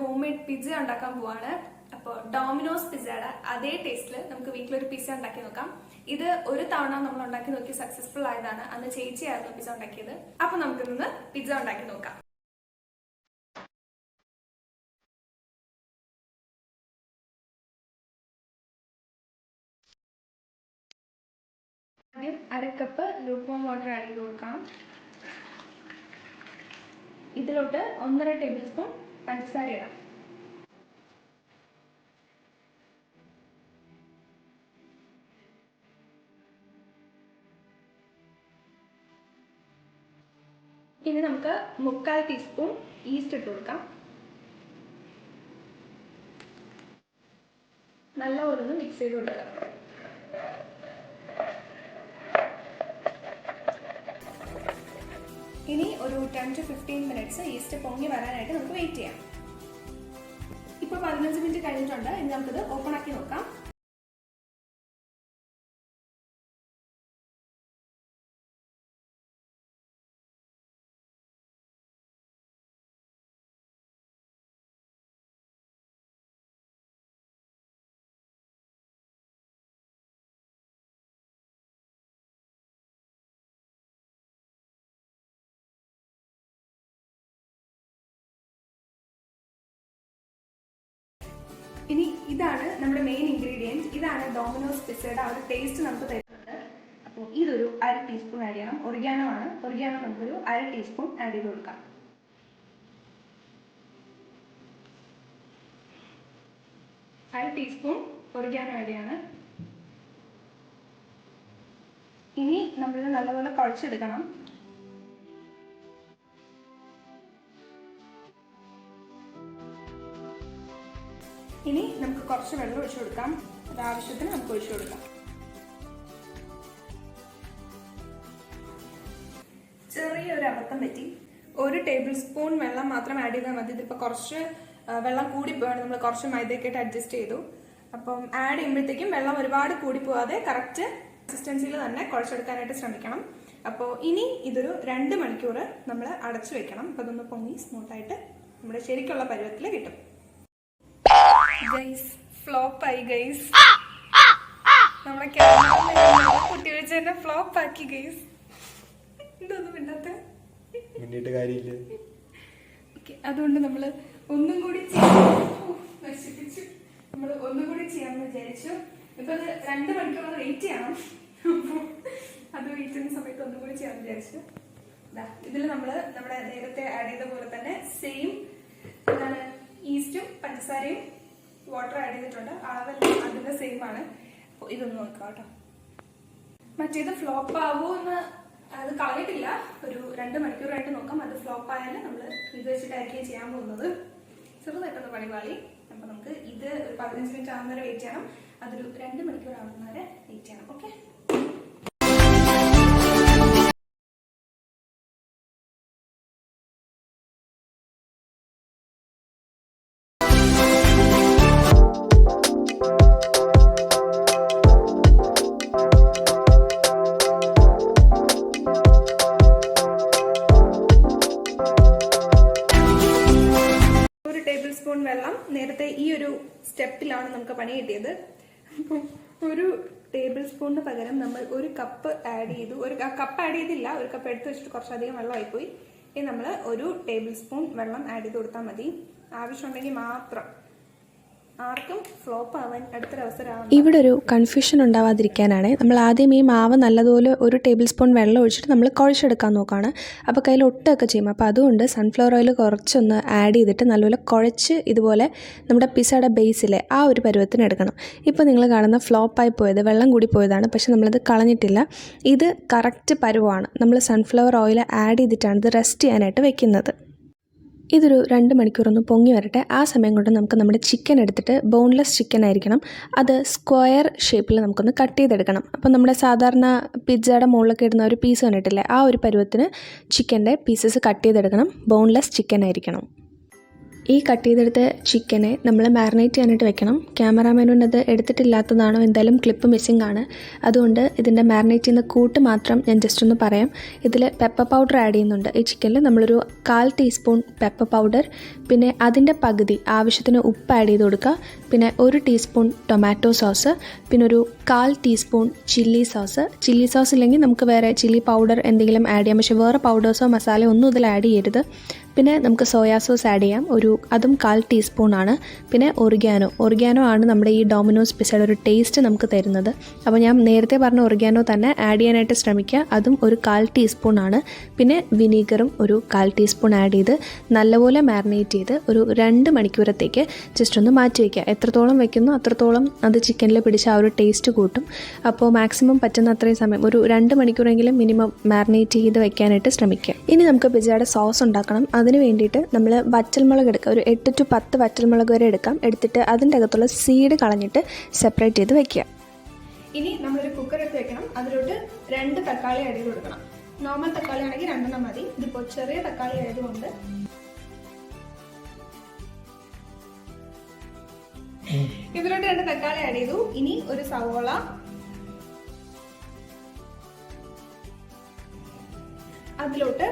Home made pizza ഉണ്ടാക്കാൻ പോവാണ്. അപ്പോൾ ഡോമിനോസ് പിസ്സയുടെ അതേ ടേസ്റ്റിൽ നമുക്ക് വീട്ടിലൊരു പിസ്സ ഉണ്ടാക്കി നോക്കാം. ഇത് ഒരു തവണ നമ്മൾ ഉണ്ടാക്കി നോക്കി സക്സസ്ഫുൾ ആയതാണ്. അന്ന് ചേച്ചിയായിരുന്നു പിസ്സ ഉണ്ടാക്കിയത്. അപ്പൊ നമുക്ക് നിന്ന് പിസ്സ ഉണ്ടാക്കി നോക്കാം. ആദ്യം അര കപ്പ് ലൂക്കോം വാട്ടർ ആഡ് ചെയ്ത് കൊടുക്കാം. ഇതിലോട്ട് ഒന്നര ടേബിൾ സ്പൂൺ പഞ്ചസാര ഇടാം ഇനി നമുക്ക് മുക്കാൽ ടീസ്പൂൺ ഈസ്റ്റ് ഇട്ട് കൊടുക്കാം. നല്ല ഒന്ന് മിക്സ് ചെയ്ത് കൊടുക്കാം. ഇനി ഒരു ten to fifteen minutes yeast പൊങ്ങി വരാനായിട്ട് നമുക്ക് വെയിറ്റ് ചെയ്യാം. ഇപ്പോൾ പതിനഞ്ച് മിനിറ്റ് കഴിഞ്ഞിട്ടുണ്ട്. ഇനി നമുക്കിത് ഓപ്പൺ ആക്കി നോക്കാം. ഇനി ഇതാണ് നമ്മുടെ മെയിൻ ഇൻഗ്രീഡിയൻസ് ഇതാണ് ഡോമിനോസ് പിസയുടെ ആ ഒരു ടേസ്റ്റ് നമുക്ക് തരുന്നത് അപ്പോൾ ഇതൊരു അര ടീസ്പൂൺ ആഡ് ചെയ്യണം. ഒറിഗാനോ ആണ്. ഒറിഗാനോ നമുക്കൊരു അര ടീസ്പൂൺ ആഡ് ചെയ്ത് കൊടുക്കാം. അര ടീസ്പൂൺ ഒറിഗാനോ ആഡ് ചെയ്യാണ്. ഇനി നമ്മളിത് നല്ലപോലെ കുഴച്ചെടുക്കണം. ഇനി നമുക്ക് കുറച്ച് വെള്ളം ഒഴിച്ചു കൊടുക്കാം. അത് ആവശ്യത്തിന് നമുക്ക് ഒഴിച്ചു കൊടുക്കാം. ചെറിയൊരു അബദ്ധം പറ്റി. ഒരു ടേബിൾ സ്പൂൺ വെള്ളം മാത്രം ആഡ് ചെയ്താൽ മതി. ഇതിപ്പോൾ കുറച്ച് വെള്ളം കൂടി കൂടിപ്പോയാണ് നമ്മൾ കുറച്ച് മൈദയൊക്കെ ഇട്ട് അഡ്ജസ്റ്റ് ചെയ്തു. അപ്പം ആഡ് ചെയ്യുമ്പോഴത്തേക്കും വെള്ളം ഒരുപാട് കൂടി പോവാതെ കറക്റ്റ് കൺസിസ്റ്റൻസിയിൽ തന്നെ കുഴച്ചെടുക്കാനായിട്ട് ശ്രമിക്കണം. അപ്പോൾ ഇനി ഇതൊരു രണ്ട് മണിക്കൂർ നമ്മൾ അടച്ചു വെക്കണം. അപ്പോൾ അതൊന്ന് പൊങ്ങി സ്മൂത്തായിട്ട് നമ്മുടെ ശരിക്കുള്ള പരുവത്തിൽ കിട്ടും. ഗൈസ് ഫ്ലോപ്പ് ആയി ഗൈസ് നമ്മളെ കുട്ടി വെച്ച് തന്നെ ഫ്ലോപ്പ് ആക്കി ഗൈസ് ഇതൊന്നും മിണ്ടാത്ത? മുന്നിട്ട് കാര്യമില്ല. ഓക്കെ അതുകൊണ്ട് നമ്മൾ ഒന്നും കൂടി നശിപ്പിച്ചു. നമ്മൾ ഒന്നും കൂടി ചെയ്യാമെന്ന് വിചാരിച്ചു. ഇപ്പൊ അത് രണ്ട് മണിക്കൂർ വെയിറ്റ് ചെയ്യണം. അത് വെയിറ്റ് ചെയ്യുന്ന സമയത്ത് ഒന്നും കൂടി ചെയ്യാമെന്ന് വിചാരിച്ചു. ഇതിൽ നമ്മൾ നമ്മുടെ നേരത്തെ ആഡ് ചെയ്ത പോലെ തന്നെ സെയിം ഈസ്റ്റും പഞ്ചസാരയും വാട്ടർ ആഡ് ചെയ്തിട്ടുണ്ട്. അളവെല്ലാം അതിന്റെ സെയിം ആണ്. ഇതൊന്ന് നോക്കാം കേട്ടോ. മറ്റേത് ഫ്ലോപ്പ് ആവുമോ എന്ന് അത് കളഞ്ഞിട്ടില്ല. ഒരു രണ്ട് മണിക്കൂറായിട്ട് നോക്കാം. അത് ഫ്ലോപ്പ് ആയാൽ നമ്മൾ ഇത് വെച്ചിട്ടായിരിക്കും ചെയ്യാൻ പോകുന്നത്. ചെറുതായിട്ടൊന്ന് പണി പാളി അപ്പൊ നമുക്ക് ഇത് ഒരു പതിനഞ്ച് മിനിറ്റ് ആകുന്നവരെ വെയിറ്റ് ചെയ്യണം. അതൊരു രണ്ട് മണിക്കൂർ ആകുന്നവരെ വെയിറ്റ് ചെയ്യണം. ഓക്കെ നമുക്ക് കിട്ടിയത്. അപ്പം ഒരു ടേബിൾ സ്പൂണിന് പകരം നമ്മൾ ഒരു കപ്പ് ആഡ് ചെയ്തു. ഒരു കപ്പ് ആഡ് ചെയ്തില്ല. ഒരു കപ്പ് എടുത്ത് വെച്ചിട്ട് കുറച്ചധികം വെള്ളമായിപ്പോയി. ഇനി നമ്മൾ ഒരു ടേബിൾ സ്പൂൺ വെള്ളം ആഡ് ചെയ്ത് കൊടുത്താൽ മതി. ആവശ്യമുണ്ടെങ്കിൽ മാത്രം. ആർക്കും ഫ്ലോപ്പ് ആവാൻ ഇവിടെ ഒരു കൺഫ്യൂഷൻ ഉണ്ടാവാതിരിക്കാനാണ്. നമ്മൾ ആദ്യം ഈ മാവ് നല്ലതുപോലെ ഒരു ടേബിൾ സ്പൂൺ വെള്ളം ഒഴിച്ചിട്ട് നമ്മൾ കുഴച്ചെടുക്കാൻ നോക്കുകയാണ്. അപ്പോൾ കയ്യിൽ ഒട്ടൊക്കെ ചെയ്യും. അപ്പോൾ അതുകൊണ്ട് സൺഫ്ലവർ ഓയിൽ കുറച്ചൊന്ന് ആഡ് ചെയ്തിട്ട് നല്ലപോലെ കുഴച്ച് ഇതുപോലെ നമ്മുടെ പിസയുടെ ബേസിലെ ആ ഒരു പരുവത്തിന് എടുക്കണം. ഇപ്പോൾ നിങ്ങൾ കാണുന്ന ഫ്ലോപ്പായി പോയത് വെള്ളം കൂടി പോയതാണ്. പക്ഷെ നമ്മളത് കളഞ്ഞിട്ടില്ല. ഇത് കറക്റ്റ് പരുവമാണ്. നമ്മൾ സൺഫ്ലവർ ഓയിൽ ആഡ് ചെയ്തിട്ടാണ് ഇത് റെസ്റ്റ് ചെയ്യാനായിട്ട് വെക്കുന്നത്. ഇതൊരു രണ്ട് മണിക്കൂറൊന്ന് പൊങ്ങി വരട്ടെ. ആ സമയം കൊണ്ട് നമുക്ക് നമ്മുടെ ചിക്കൻ എടുത്തിട്ട് ബോൺലെസ് ചിക്കൻ ആയിരിക്കണം. അത് സ്ക്വയർ ഷേപ്പിൽ നമുക്കൊന്ന് കട്ട് ചെയ്തെടുക്കണം. അപ്പോൾ നമ്മുടെ സാധാരണ പിസ്സയുടെ മുകളിലൊക്കെ ഇടുന്ന ഒരു പീസ് കണ്ടിട്ടില്ലേ? ആ ഒരു പരുവത്തിന് ചിക്കന്റെ പീസസ് കട്ട് ചെയ്തെടുക്കണം. ബോൺലെസ് ചിക്കൻ ആയിരിക്കണം. ഈ കട്ട് ചെയ്തെടുത്ത ചിക്കനെ നമ്മൾ മാരിനേറ്റ് ചെയ്യാനായിട്ട് വെക്കണം. ക്യാമറാമാനോട് അത് എടുത്തിട്ടില്ലാത്തതാണോ എന്തായാലും ക്ലിപ്പ് മിസ്സിംഗ് ആണ്. അതുകൊണ്ട് ഇതിന്റെ മാരിനേറ്റ് ചെയ്യുന്ന കൂട്ട് മാത്രം ഞാൻ ജസ്റ്റ് ഒന്ന് പറയാം. ഇതിൽ പെപ്പർ പൗഡർ ആഡ് ചെയ്യുന്നുണ്ട്. ഈ ചിക്കനിൽ നമ്മളൊരു കാൽ ടീസ്പൂൺ പെപ്പർ പൗഡർ പിന്നെ അതിന്റെ പകുതി ആവശ്യത്തിന് ഉപ്പ് ആഡ് ചെയ്ത് കൊടുക്കുക. പിന്നെ ഒരു ടീസ്പൂൺ ടൊമാറ്റോ സോസ് പിന്നെ ഒരു കാൽ teaspoon chilli sauce chilli sauce ഇല്ലെങ്കിൽ നമുക്ക് വേറെ ചില്ലി പൗഡർ എന്തെങ്കിലും ആഡ് ചെയ്യാം. പക്ഷേ വേറെ പൗഡേഴ്സോ മസാലയോ ഒന്നും ഇതിൽ ആഡ് ചെയ്യരുത്. പിന്നെ നമുക്ക് സോയാ സോസ് ആഡ് ചെയ്യാം. ഒരു അതും കാൽ ടീസ്പൂൺ ആണ്. പിന്നെ ഒറിഗാനോ ഒറിഗാനോ ആണ് നമ്മുടെ ഈ ഡോമിനോസ് പിസയുടെ ഒരു ടേസ്റ്റ് നമുക്ക് തരുന്നത്. അപ്പോൾ ഞാൻ നേരത്തെ പറഞ്ഞ ഒറിഗാനോ തന്നെ ആഡ് ചെയ്യാനായിട്ട് ശ്രമിക്കുക. അതും ഒരു കാൽ ടീസ്പൂൺ ആണ്. പിന്നെ വിനീഗറും ഒരു കാൽ ടീസ്പൂൺ ആഡ് ചെയ്ത് നല്ലപോലെ മാരിനേറ്റ് ചെയ്ത് ഒരു രണ്ട് മണിക്കൂറത്തേക്ക് ജസ്റ്റ് ഒന്ന് മാറ്റി വയ്ക്കുക എത്രത്തോളം വയ്ക്കുന്നു അത്രത്തോളം അത് ചിക്കനിൽ പിടിച്ച ആ ഒരു ടേസ്റ്റ് കൂട്ടും. അപ്പോൾ മാക്സിമം പറ്റുന്ന അത്രയും സമയം ഒരു രണ്ട് മണിക്കൂറെങ്കിലും മിനിമം മാരിനേറ്റ് ചെയ്ത് വയ്ക്കാനായിട്ട് ശ്രമിക്കുക. ഇനി നമുക്ക് പിസയുടെ സോസ് ഉണ്ടാക്കണം. അതിന് വേണ്ടിയിട്ട് നമ്മൾ വറ്റൽമുളക് എടുക്കുക ഒരു എട്ട് ടു പത്ത് വറ്റൽമുളക് വരെ എടുക്കാം. എടുത്തിട്ട് അതിന്റെ അകത്തുള്ള സീഡ് കളഞ്ഞിട്ട് സെപ്പറേറ്റ് ചെയ്ത് വെക്കുക. ഇനി നമ്മളൊരു കുക്കർ എടുത്ത് വെക്കണം. അതിലോട്ട് രണ്ട് തക്കാളി ആഡ് കൊടുക്കണം. നോർമൽ തക്കാളി ആണെങ്കിൽ രണ്ടെണ്ണം മതി. ഇതിപ്പോൾ ചെറിയ തക്കാളി ആയതുകൊണ്ട്. ഇതിലോട്ട് രണ്ട് തക്കാളി ആഡ് ചെയ്തു. ഇനി ഒരു സവോള. അതിലോട്ട്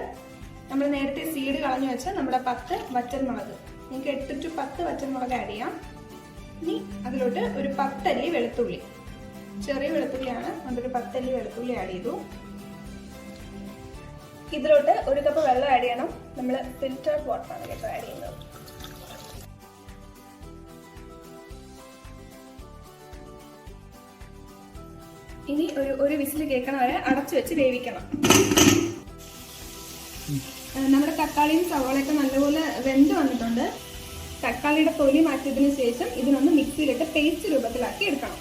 നമ്മൾ നേരത്തെ സീഡ് കളഞ്ഞു വെച്ച നമ്മുടെ പത്ത് വറ്റൽമുളക്. നിങ്ങൾക്ക് എട്ട് ടു പത്ത് വറ്റൽമുളക് ആഡ് ചെയ്യാം. ഇനി അതിലോട്ട് ഒരു പത്തല്ലി വെളുത്തുള്ളി. ചെറിയ വെളുത്തുള്ളിയാണ്. നമ്മളൊരു പത്തല്ലി വെളുത്തുള്ളി ആഡ് ചെയ്തു. ഇതിലോട്ട് ഒരു കപ്പ് വെള്ളം ആഡ് ചെയ്യണം. നമ്മൾ ഫിൽറ്റേർഡ് വാട്ടറാണ് കേട്ടോ ആഡ് ചെയ്യുന്നത്. ഇനി ഒരു ഒരു വിസിൽ കേൾക്കണ വരെ അടച്ചു വെച്ച് വേവിക്കണം. നമ്മുടെ തക്കാളിയും സവാളയൊക്കെ നല്ലപോലെ വെന്ത് വന്നിട്ടുണ്ട്. തക്കാളിയുടെ തൊലി മാറ്റിയതിന് ശേഷം ഇതിനൊന്ന് മിക്സിയിലിട്ട് പേസ്റ്റ് രൂപത്തിലാക്കി എടുക്കണം.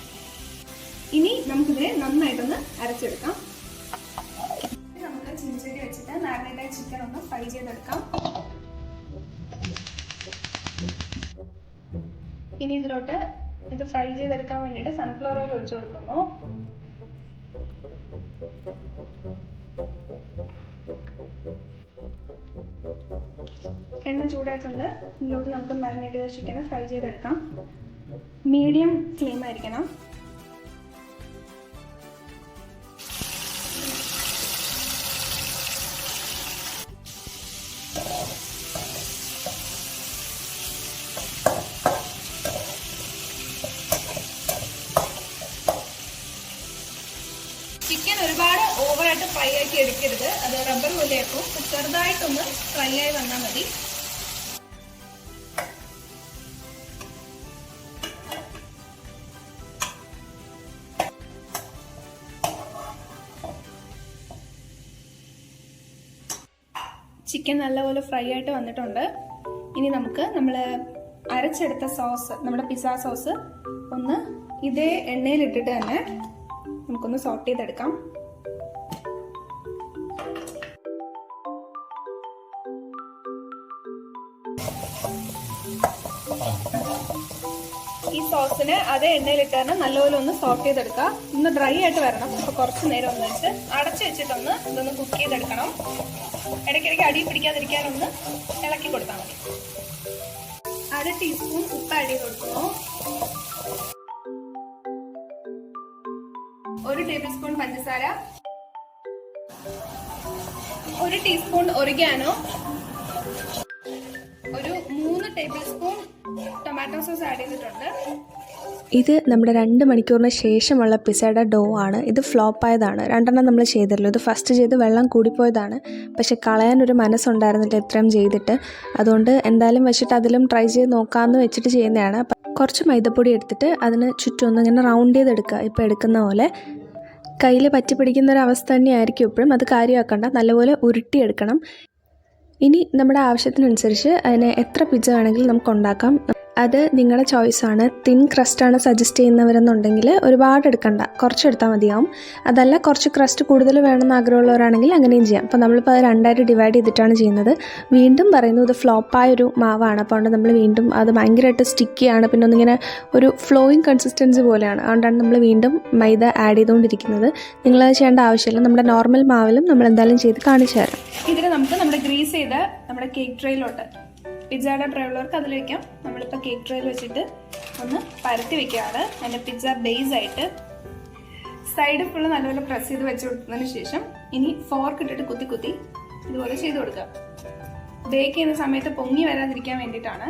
ഇനി നമുക്കിതിനെ നന്നായിട്ടൊന്ന് അരച്ചെടുക്കാം. നമുക്ക് ചിഞ്ചടി വെച്ചിട്ട് മാരിനേറ്റഡ് ചിക്കൻ ഒന്ന് ഫ്രൈ ചെയ്തെടുക്കാം. ഇനി ഇതിലോട്ട് ഇത് ഫ്രൈ ചെയ്തെടുക്കാൻ വേണ്ടിയിട്ട് സൺഫ്ലവർ ഓയിൽ ഒഴിച്ചു കൊടുക്കുന്നു. എണ്ണ ചൂടായിട്ടുണ്ട്. ഇതിലോട്ട് നമുക്ക് മാരിനേറ്റ് ചെയ്ത ചിക്കനെ ഫ്രൈ ചെയ്തെടുക്കാം. മീഡിയം ഫ്ലെയിം ആയിരിക്കണം. ചിക്കൻ ഒരുപാട് ഓവറായിട്ട് ഫ്രൈ ആക്കി എടുക്കരുത്. അത് റബ്ബർ പോലെയാക്കും. ചെറുതായിട്ടൊന്ന് ഫ്രൈ ആയി വന്നാൽ മതി. ചിക്കൻ നല്ലപോലെ ഫ്രൈ ആയിട്ട് വന്നിട്ടുണ്ട്. ഇനി നമുക്ക് നമ്മൾ അരച്ചെടുത്ത സോസ് നമ്മുടെ പിസ്സ സോസ് ഒന്ന് ഇതേ എണ്ണയിലിട്ടിട്ട് തന്നെ നമുക്കൊന്ന് സോട്ട് ചെയ്തെടുക്കാം. ഈ സോസിന് അതേ എണ്ണയിലിട്ട് തന്നെ നല്ലപോലെ ഒന്ന് സോട്ട് ചെയ്തെടുക്കുക. ഒന്ന് ഡ്രൈ ആയിട്ട് വരണം. അപ്പൊ കുറച്ച് നേരം ഒന്ന് വെച്ച് അടച്ചു വെച്ചിട്ടൊന്ന് ഇതൊന്ന് കുക്ക് ചെയ്തെടുക്കണം. ഇടയ്ക്കിടയ്ക്ക് അടി പിടിക്കാതിരിക്കാനൊന്ന് ഇളക്കി കൊടുത്താൽ മതി. അര ടീസ്പൂൺ ഉപ്പ് ആഡ് ചെയ്ത് കൊടുക്കുന്നു. ഒരു ടേബിൾ സ്പൂൺ പഞ്ചസാര. ഒരു ടീസ്പൂൺ ഒറിഗാനോ ഒരു മൂന്ന് tablespoon tomato sauce add ചെയ്തിട്ടുണ്ട്. ഇത് നമ്മുടെ രണ്ട് മണിക്കൂറിന് ശേഷമുള്ള പിസയുടെ ഡോ ആണ്. ഇത് ഫ്ലോപ്പ് ആയതാണ്. രണ്ടെണ്ണം നമ്മൾ ചെയ്തല്ലോ ഇത് ഫസ്റ്റ് ചെയ്ത് വെള്ളം കൂടിപ്പോയതാണ്. പക്ഷെ കളയാനൊരു മനസ്സുണ്ടായിരുന്നില്ല ഇത്രയും ചെയ്തിട്ട്. അതുകൊണ്ട് എന്തായാലും വെച്ചിട്ട് അതിലും ട്രൈ ചെയ്ത് നോക്കാമെന്ന് വെച്ചിട്ട് ചെയ്യുന്നതാണ്. കുറച്ച് മൈദപ്പൊടി എടുത്തിട്ട് അതിന് ചുറ്റും ഒന്ന് ഇങ്ങനെ റൗണ്ട് ചെയ്തെടുക്കുക ഇപ്പോൾ എടുക്കുന്ന പോലെ. കയ്യിൽ പറ്റി പിടിക്കുന്ന ഒരു അവസ്ഥ തന്നെയായിരിക്കും എപ്പോഴും അത് കാര്യമാക്കണ്ട. നല്ലപോലെ ഉരുട്ടിയെടുക്കണം. ഇനി നമ്മുടെ ആവശ്യത്തിനനുസരിച്ച് അതിനെ എത്ര പിജ്ജ വേണമെങ്കിലും നമുക്ക് ഉണ്ടാക്കാം. അത് നിങ്ങളുടെ ചോയ്സ് ആണ്. തിൻ ക്രസ്റ്റ് ആണ് സജസ്റ്റ് ചെയ്യുന്നവരെന്നുണ്ടെങ്കിൽ ഒരുപാട് എടുക്കണ്ട. കുറച്ച് എടുത്താൽ മതിയാവും. അതല്ല കുറച്ച് ക്രസ്റ്റ് കൂടുതൽ വേണമെന്ന് ആഗ്രഹമുള്ളവരാണെങ്കിൽ അങ്ങനെയും ചെയ്യാം. അപ്പോൾ നമ്മളിപ്പോൾ അത് രണ്ടായിട്ട് ഡിവൈഡ് ചെയ്തിട്ടാണ് ചെയ്യുന്നത്. വീണ്ടും പറയുന്നു ഇത് ഫ്ലോപ്പായ ഒരു മാവാണ്. അപ്പോൾ അതുകൊണ്ട് നമ്മൾ വീണ്ടും അത് ഭയങ്കരമായിട്ട് സ്റ്റിക്കിയാണ് പിന്നെ ഒന്നിങ്ങനെ ഒരു ഫ്ലോയിങ് കൺസിസ്റ്റൻസി പോലെയാണ്. അതുകൊണ്ടാണ് നമ്മൾ വീണ്ടും മൈദ ആഡ് ചെയ്തുകൊണ്ടിരിക്കുന്നത്. നിങ്ങളത് ചെയ്യേണ്ട ആവശ്യമില്ല. നമ്മുടെ നോർമൽ മാവിലും നമ്മൾ എന്തായാലും ചെയ്ത് കാണിച്ചു തരാം. ഇതിൽ നമുക്ക് നമ്മുടെ ഗ്രീസ് ചെയ്ത നമ്മുടെ കേക്ക് ട്രേയിലോട്ട് പിസ്സയുടെ ഡ്രൈവർക്ക് അതിൽ വെക്കാം. നമ്മളിപ്പോൾ കേക്ക് ട്രേയിൽ വെച്ചിട്ട് ഒന്ന് പരത്തി വെക്കുകയാണ്. അതിന്റെ പിസ്സ ബേസ് ആയിട്ട് സൈഡ് ഫുള്ള് നല്ലപോലെ പ്രസ് ചെയ്ത് വെച്ച് കൊടുത്തതിന് ശേഷം ഇനി ഫോർക്ക് ഇട്ടിട്ട് കുത്തി കുത്തി ഇതുപോലെ ചെയ്ത് കൊടുക്കുക. ബേക്ക് ചെയ്യുന്ന സമയത്ത് പൊങ്ങി വരാതിരിക്കാൻ വേണ്ടിയിട്ടാണ്.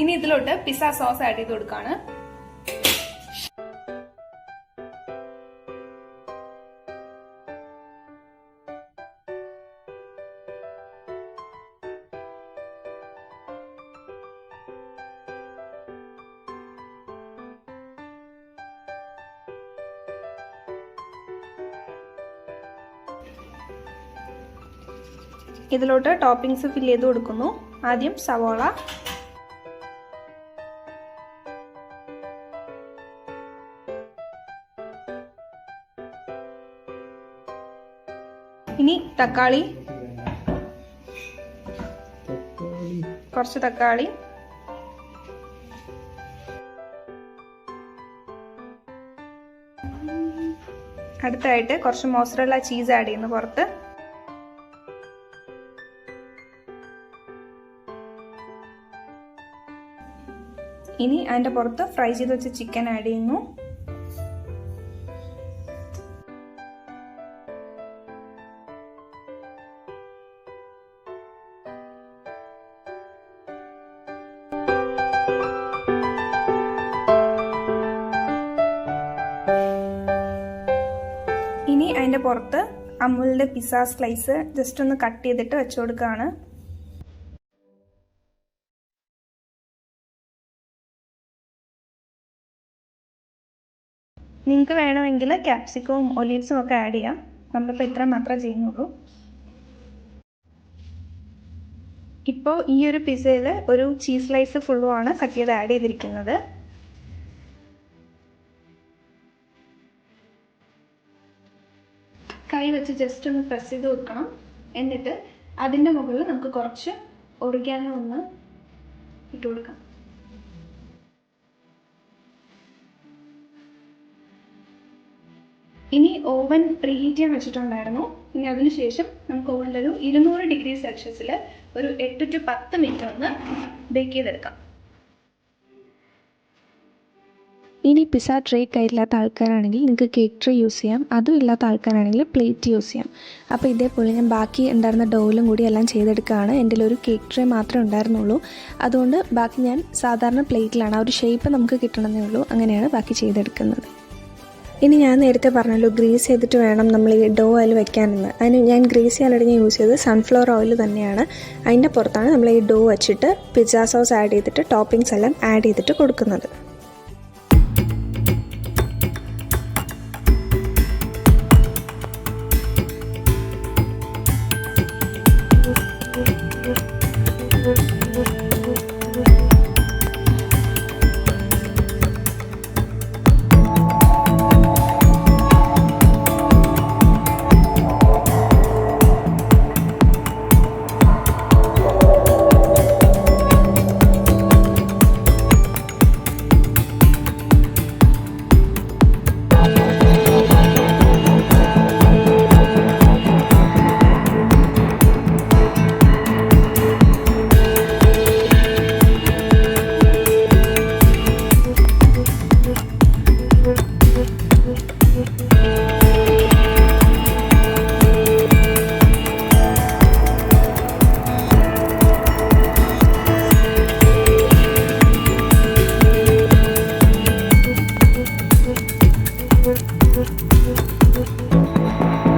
ഇനി ഇതിലോട്ട് പിസ്സ സോസ് ആഡ് ചെയ്ത് കൊടുക്കുകയാണ്. ഇതിലോട്ട് ടോപ്പിംഗ്സ് ഫില്ല് ചെയ്ത് കൊടുക്കുന്നു. ആദ്യം സവോള. ഇനി തക്കാളി. കുറച്ച് തക്കാളി. അടുത്തായിട്ട് കുറച്ച് മോസറല്ല ചീസ് ആഡ് ചെയ്യുന്നു പുറത്ത്. ഇനി അതിന്റെ പുറത്ത് ഫ്രൈ ചെയ്ത് വെച്ച ചിക്കൻ ആഡ് ചെയ്യുന്നു. ഇനി അതിന്റെ പുറത്ത് അമുലിന്റെ പിസ്സ സ്ലൈസ് ജസ്റ്റ് ഒന്ന് കട്ട് ചെയ്തിട്ട് വെച്ചു കൊടുക്കുകയാണ്. നിങ്ങൾക്ക് വേണമെങ്കിൽ ക്യാപ്സിക്കവും ഒലീവ്സും ഒക്കെ ആഡ് ചെയ്യാം. നമ്മളിപ്പോൾ ഇത്ര മാത്രമേ ചെയ്യുന്നുള്ളൂ. ഇപ്പോൾ ഈ ഒരു പിസ്സയിൽ ഒരു ചീസ് സ്ലൈസ് ഫുള്ളുമാണ് കട്ട് ചെയ്ത് ആഡ് ചെയ്തിരിക്കുന്നത്. കൈ വെച്ച് ജസ്റ്റ് ഒന്ന് പ്രസ് ചെയ്ത് കൊടുക്കണം എന്നിട്ട് അതിന്റെ മുകളിൽ നമുക്ക് കുറച്ച് ഒറിഗാനോ ഒന്ന് ഇട്ട് കൊടുക്കാം. ഓവൻ പ്രീഹീറ്റ് ചെയ്യാൻ വെച്ചിട്ടുണ്ടായിരുന്നു. ഇനി അതിനുശേഷം നമുക്ക് ഓവനിലൊരു ഇരുന്നൂറ് ഡിഗ്രി സെൽഷ്യസിൽ ഒരു എട്ട് ടു പത്ത് മിനിറ്റ് ഒന്ന് ബേക്ക് ചെയ്തെടുക്കാം. ഇനി പിസ ട്രേ കയ്യിലില്ലാത്ത ആൾക്കാരാണെങ്കിൽ നിങ്ങൾക്ക് കേക്ക് ട്രേ യൂസ് ചെയ്യാം. അതും ഇല്ലാത്ത ആൾക്കാരാണെങ്കിൽ പ്ലേറ്റ് യൂസ് ചെയ്യാം. അപ്പോൾ ഇതേപോലെ ഞാൻ ബാക്കി ഉണ്ടായിരുന്ന ഡോയിലും കൂടി എല്ലാം ചെയ്തെടുക്കുകയാണ്. എന്റെ ഒരു കേക്ക് ട്രേ മാത്രമേ ഉണ്ടായിരുന്നുള്ളൂ. അതുകൊണ്ട് ബാക്കി ഞാൻ സാധാരണ പ്ലേറ്റിലാണ് ആ ഒരു ഷേപ്പ് നമുക്ക് കിട്ടണമെന്നേ ഉള്ളൂ. അങ്ങനെയാണ് ബാക്കി ചെയ്തെടുക്കുന്നത്. ഇനി ഞാൻ നേരത്തെ പറഞ്ഞല്ലോ ഗ്രീസ് ചെയ്തിട്ട് വേണം നമ്മൾ ഈ ഡോ അതിൽ വെക്കാനെന്ന്. അതിന് ഞാൻ ഗ്രീസ് ചെയ്യാനായിട്ട് ഞാൻ യൂസ് ചെയ്തത് സൺഫ്ലവർ ഓയിൽ തന്നെയാണ്. അതിന്റെ പുറത്താണ് നമ്മൾ ഈ ഡോ വെച്ചിട്ട് പിസ്സ സോസ് ആഡ് ചെയ്തിട്ട് ടോപ്പിംഗ്സ് എല്ലാം ആഡ് ചെയ്തിട്ട് കൊടുക്കുന്നത്. Thank you.